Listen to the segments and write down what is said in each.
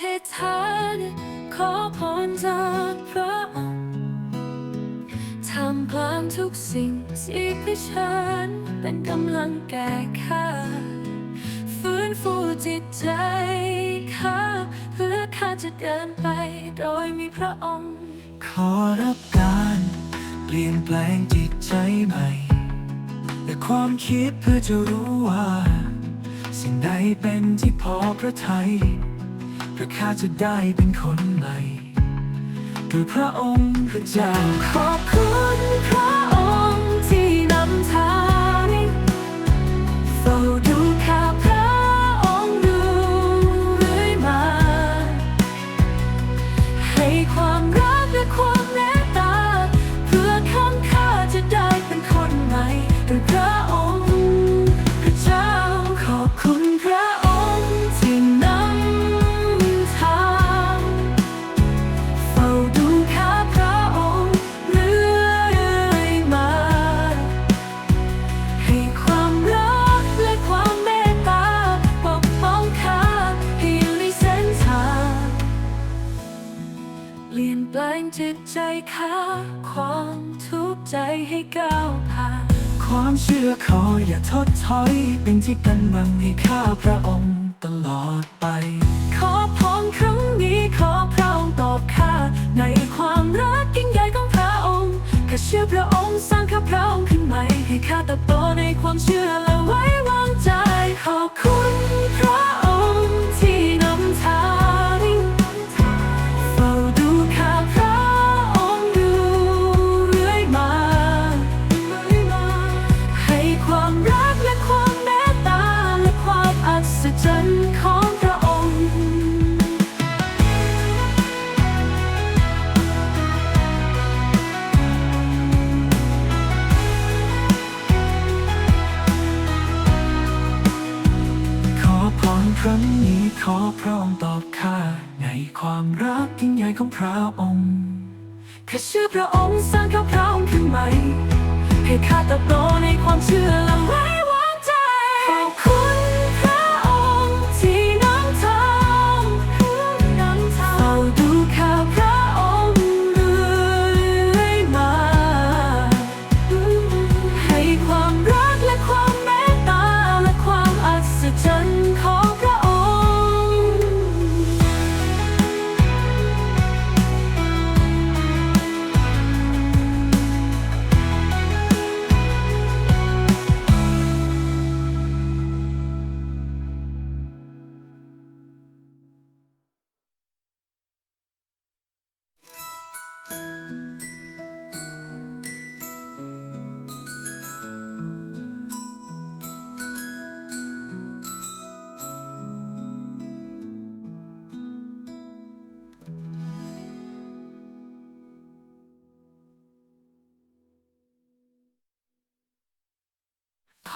ธิษฐานขอพรจากพระองค์ทำกลางทุกสิ่งที่ดิฉันเป็นกำลังแก่ข้าฟื้นฟูจิตใจข้าเพื่อข้าจะเดินไปโดยมีพระองค์ ขอรับการเปลี่ยนแปลงจิตใจใหม่และความคิดเพื่อจะรู้ว่า สิ่งใดเป็นที่พอพระทัย พื่อข้าจะได้เป็นคนใหม่ด้วยพระองค์พระเจ้าขอบคุณพระองค์ แปลงจิตใจข้าความทุกข์ใจให้ก้าวผ่านความเชื่อขออย่าทดถอย เป็นที่กันบังให้ข้าพระองค์ตลอดไป ขอพรครั้งนี้ขอพระองค์ตอบข้าในความรักยิ่งใหญ่ของพระองค์ข้าเชื่อพระองค์สร้างข้าพระองค์ขึ้นใหม่ให้ข้าติบโต ครั้งนี้ขอพระองค์ตอบข้าในความรักยิ่งใหญ่ของพระองค์ข้าเชื่อพระองค์สร้างข้าพระองค์ขึ้นใหม่ให้ข้าเติบโตในความเชื่อและ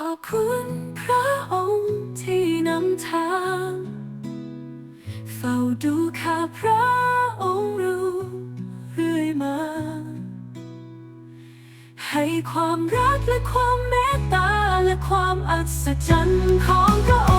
ขอบคุณพระองค์ที่นำทาง เฝ้าดูข้าพระองค์รู้เรื่อยมา ให้ความรักและความเมตตาและความอัศจรรย์ของพระองค์